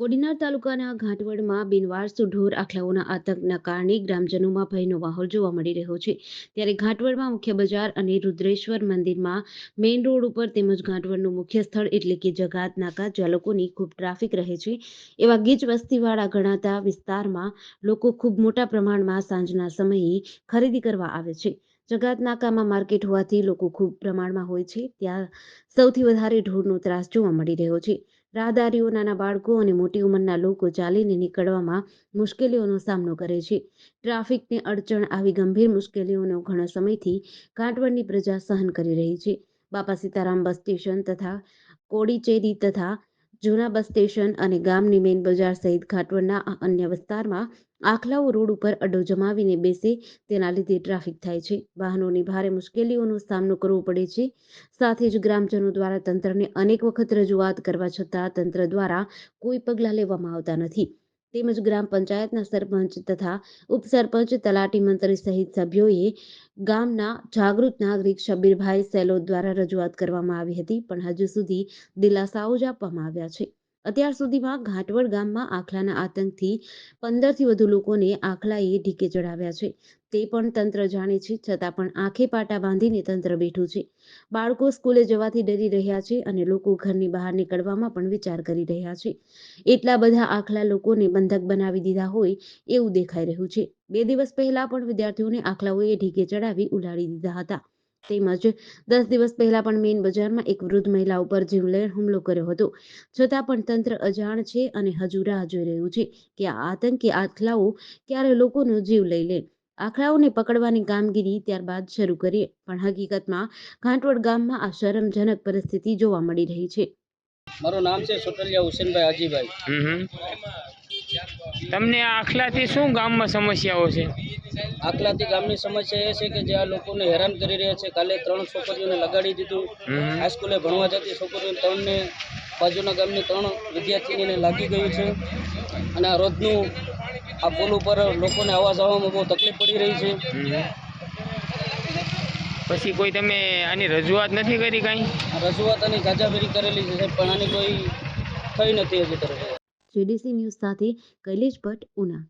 કોડીનાર તાલુકાના ઘાટવડમાં બિનવારસુ ઢોર આખલાઓના આતંકના કારણે ગ્રામજનોમાં ભયનો માહોલ જોવા મળી રહ્યો છે. ત્યારે ઘાટવડમાં મુખ્ય બજાર અને રુદ્રેશ્વર મંદિરમાં મેઇન રોડ ઉપર તેમજ ઘાટવડનું મુખ્ય સ્થળ એટલે કે જગાત નાકા જ્યાં લોકોની ખૂબ ટ્રાફિક રહે છે. એવા ગીચ વસ્તીવાળા ગણાતા વિસ્તારમાં લોકો ખૂબ મોટા પ્રમાણમાં સાંજના સમયે ખરીદી કરવા આવે છે. જગાત નાકામાં માર્કેટ હોવાથી લોકો ખૂબ પ્રમાણમાં હોય છે. ત્યાં સૌથી વધારે ઢોરનો ત્રાસ જોવા મળી રહ્યો છે. રાહદારીઓ નાના બાળકો અને મોટી ઉંમરના લોકો ચાલીને નીકળવામાં મુશ્કેલીઓનો સામનો કરે છે. ટ્રાફિકની અડચણ આવી ગંભીર મુશ્કેલીઓનો ઘણા સમયથી કાંઠવડની પ્રજા સહન કરી રહી છે. બાપા સીતારામ બસ સ્ટેશન તથા કોડીચેરી તથા જૂના બસ સ્ટેશન અને ગામની મેઇન બજાર સહિત ઘાટવડના અન્ય વિસ્તારમાં આખલાઓ રોડ ઉપર અડ્ડો જમાવીને બેસે, તેના લીધે ટ્રાફિક થાય છે. વાહનોની ભારે મુશ્કેલીઓનો સામનો કરવો પડે છે. સાથે જ ગ્રામજનો દ્વારા તંત્રને અનેક વખત રજૂઆત કરવા છતાં તંત્ર દ્વારા કોઈ પગલાં લેવામાં આવતા નથી. તેમજ ગ્રામ પંચાયતના સરપંચ તથા ઉપસરપંચ, તલાટી મંત્રી સહિત સભ્યોએ ગામના જાગૃત નાગરિક શબીરભાઈ સેલોદ દ્વારા રજૂઆત કરવામાં આવી હતી, પણ હજુ સુધી દિલાસાઓ જ આપવામાં આવ્યા છે. અત્યાર સુધીમાં ઘાટવડ ગામમાં આખલાના આતંકથી પંદરથી વધુ લોકોને આખલાએ ઢીકે ચડાવ્યા છે. તે પણ તંત્ર જાણે છે, છતાં પણ આંખે પાટા બાંધીને તંત્ર બેઠું છે. બાળકો સ્કૂલે જવાથી ડરી રહ્યા છે અને લોકો ઘરની બહાર નીકળવામાં પણ વિચાર કરી રહ્યા છે. એટલા બધા આખલા લોકોને બંધક બનાવી દીધા હોય એવું દેખાઈ રહ્યું છે. બે દિવસ પહેલા પણ વિદ્યાર્થીઓને આખલાઓએ ઢીકે ચડાવી ઉલાડી દીધા હતા. તેમજ દસ દિવસ પહેલા પણ મેઇન બજારમાં એક વૃદ્ધ મહિલા ઉપર જીવલેણ હુમલો કર્યો હતો. છતાં પણ તંત્ર અજાણ છે અને હજુ રાહ જોઈ રહ્યું છે કે આ આતંકી આખલાઓ ક્યારે લોકોનો જીવ લઈ લે. આખડાઓને પકડવાની કામગીરી ત્યારબાદ શરૂ કરીએ પણ હકીકતમાં ઘાંટવડ ગામમાં આ શરમજનક પરિસ્થિતિ જોવા મળી રહી છે. મારું નામ છે સોટલિયા હુસેનભાઈ હાજીભાઈ તમને આખલાથી શું ગામમાં સમસ્યાઓ છે? આખલાથી ગામની સમસ્યા એ છે કે જે આ લોકોને હેરાન કરી રહ્યા છે. કાલે ત્રણ છોકરીઓને લગાડી દીધું. હાઈસ્કૂલે ભણવા જતી છોકરીઓ ત્રણને બાજુના ગામની ત્રણ વિદ્યાર્થીનીને લાગી ગયું છે. અને આ રોજનું આ પુલ ઉપર લોકોને આવવા જવામાં બહુ તકલીફ પડી રહી છે. પછી કોઈ તમે આની રજૂઆત નથી કરી કાંઈ? રજૂઆત આની જાજાફેરી કરેલી છે પણ આની કોઈ થઈ નથી હજી તરફ. જીડીસી ન્યૂઝ સાથે કૈલેશ ભટ્ટ ઉના.